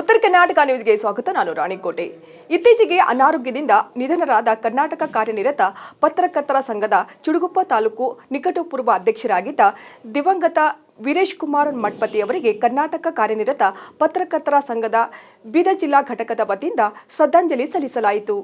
ಉತ್ತರ ಕರ್ನಾಟಕ ನ್ಯೂಸ್ಗೆ ಸ್ವಾಗತ. ನಾನು ರಾಣಿಕೋಟೆ. ಇತ್ತೀಚೆಗೆ ಅನಾರೋಗ್ಯದಿಂದ ನಿಧನರಾದ ಕರ್ನಾಟಕ ಕಾರ್ಯನಿರತ ಪತ್ರಕರ್ತರ ಸಂಘದ ಚುಡುಗುಪ್ಪ ತಾಲೂಕು ನಿಕಟಪೂರ್ವ ಅಧ್ಯಕ್ಷರಾಗಿದ್ದ ದಿವಂಗತ ವೀರೇಶ್ ಕುಮಾರ್ ಮಠಪತಿ ಅವರಿಗೆ ಕರ್ನಾಟಕ ಕಾರ್ಯನಿರತ ಪತ್ರಕರ್ತರ ಸಂಘದ ಬೀದ ಜಿಲ್ಲಾ ಘಟಕದ ವತಿಯಿಂದ ಶ್ರದ್ಧಾಂಜಲಿ ಸಲ್ಲಿಸಲಾಯಿತು.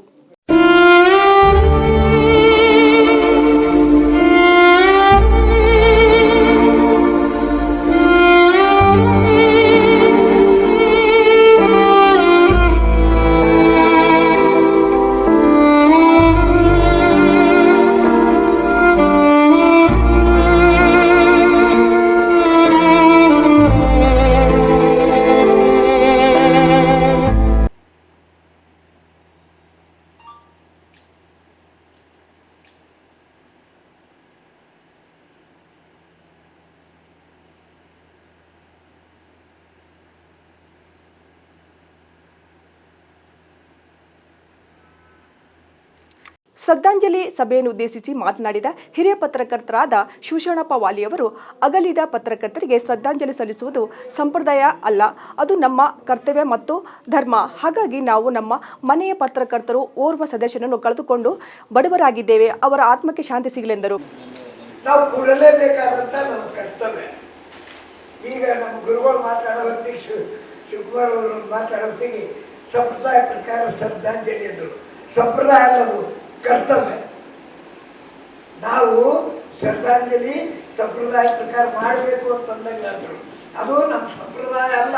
ಶ್ರದ್ಧಾಂಜಲಿ ಸಭೆಯನ್ನು ಉದ್ದೇಶಿಸಿ ಮಾತನಾಡಿದ ಹಿರಿಯ ಪತ್ರಕರ್ತರಾದ ಶಿವಶರಣಪ್ಪ ವಾಲಿಯವರು ಅಗಲಿದ ಪತ್ರಕರ್ತರಿಗೆ ಶ್ರದ್ಧಾಂಜಲಿ ಸಲ್ಲಿಸುವುದು ಸಂಪ್ರದಾಯ ಅಲ್ಲ. ಅದು ನಮ್ಮ ಕರ್ತವ್ಯ ಮತ್ತು ಧರ್ಮ. ಹಾಗಾಗಿ ನಾವು ನಮ್ಮ ಮನೆಯ ಪತ್ರಕರ್ತರು, ಓರ್ವ ಸದಸ್ಯನನ್ನು ಕಳೆದುಕೊಂಡು ಬಡವರಾಗಿದ್ದೇವೆ. ಅವರ ಆತ್ಮಕ್ಕೆ ಶಾಂತಿ ಸಿಗಲೆಂದರು ನಾವು ಕೂಡಲೇಬೇಕಾದಂತ ನಮ್ಮ ಕರ್ತವ್ಯ. ಈಗ ನಮ್ಮ ಗುರುಗಳು ಮಾತಾಡೋ ಹೊತ್ತಿಗೆ ಅವರು ಮಾತಾಡೋ ಹೊತ್ತಿಗೆ ಸಂಪ್ರದಾಯ ಪ್ರಕಾರ ಶ್ರದ್ಧಾಂಜಲಿ ಅಂದರು ಸಂಪ್ರದಾಯ ಅಲ್ಲವು ಕರ್ತವ್ಯ. ನಾವು ಶ್ರದ್ಧಾಂಜಲಿ ಸಂಪ್ರದಾಯ ಪ್ರಕಾರ ಮಾಡಬೇಕು ಅಂತಂದಾಗ ಅದು ನಮ್ಮ ಸಂಪ್ರದಾಯ ಅಲ್ಲ.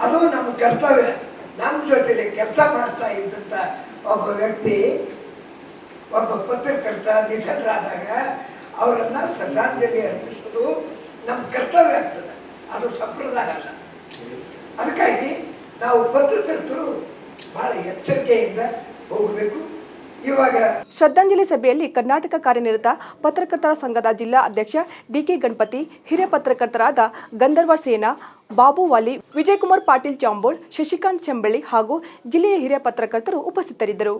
ಅದು ನಮ್ಮ ಕರ್ತವ್ಯ. ನಮ್ಮ ಜೊತೆಲಿ ಕೆಲಸ ಮಾಡ್ತಾ ಇದ್ದಂಥ ಒಬ್ಬ ವ್ಯಕ್ತಿ, ಒಬ್ಬ ಪತ್ರಕರ್ತ, ನಿಧನರಾದಾಗ ಅವರನ್ನು ಶ್ರದ್ಧಾಂಜಲಿ ಅರ್ಪಿಸೋದು ನಮ್ಮ ಕರ್ತವ್ಯ ಆಗ್ತದೆ. ಅದು ಸಂಪ್ರದಾಯ ಅಲ್ಲ. ಅದಕ್ಕಾಗಿ ನಾವು ಪತ್ರಕರ್ತರು ಬಹಳ ಎಚ್ಚರಿಕೆಯಿಂದ ಹೋಗಬೇಕು. ಇವಾಗ ಶ್ರದ್ಧಾಂಜಲಿ ಸಭೆಯಲ್ಲಿ ಕರ್ನಾಟಕ ಕಾರ್ಯನಿರತ ಪತ್ರಕರ್ತರ ಸಂಘದ ಜಿಲ್ಲಾ ಅಧ್ಯಕ್ಷ ಡಿಕೆ ಗಣಪತಿ, ಹಿರಿಯ ಪತ್ರಕರ್ತರಾದ ಗಂಧರ್ವ ಸೇನಾ, ಬಾಬು ವಾಲಿ, ವಿಜಯಕುಮಾರ್ ಪಾಟೀಲ್ ಚಾಂಬೋಳ್, ಶಶಿಕಾಂತ್ ಚೆಂಬಳ್ಳಿ ಹಾಗೂ ಜಿಲ್ಲೆಯ ಹಿರಿಯ ಪತ್ರಕರ್ತರು ಉಪಸ್ಥಿತರಿದ್ದರು.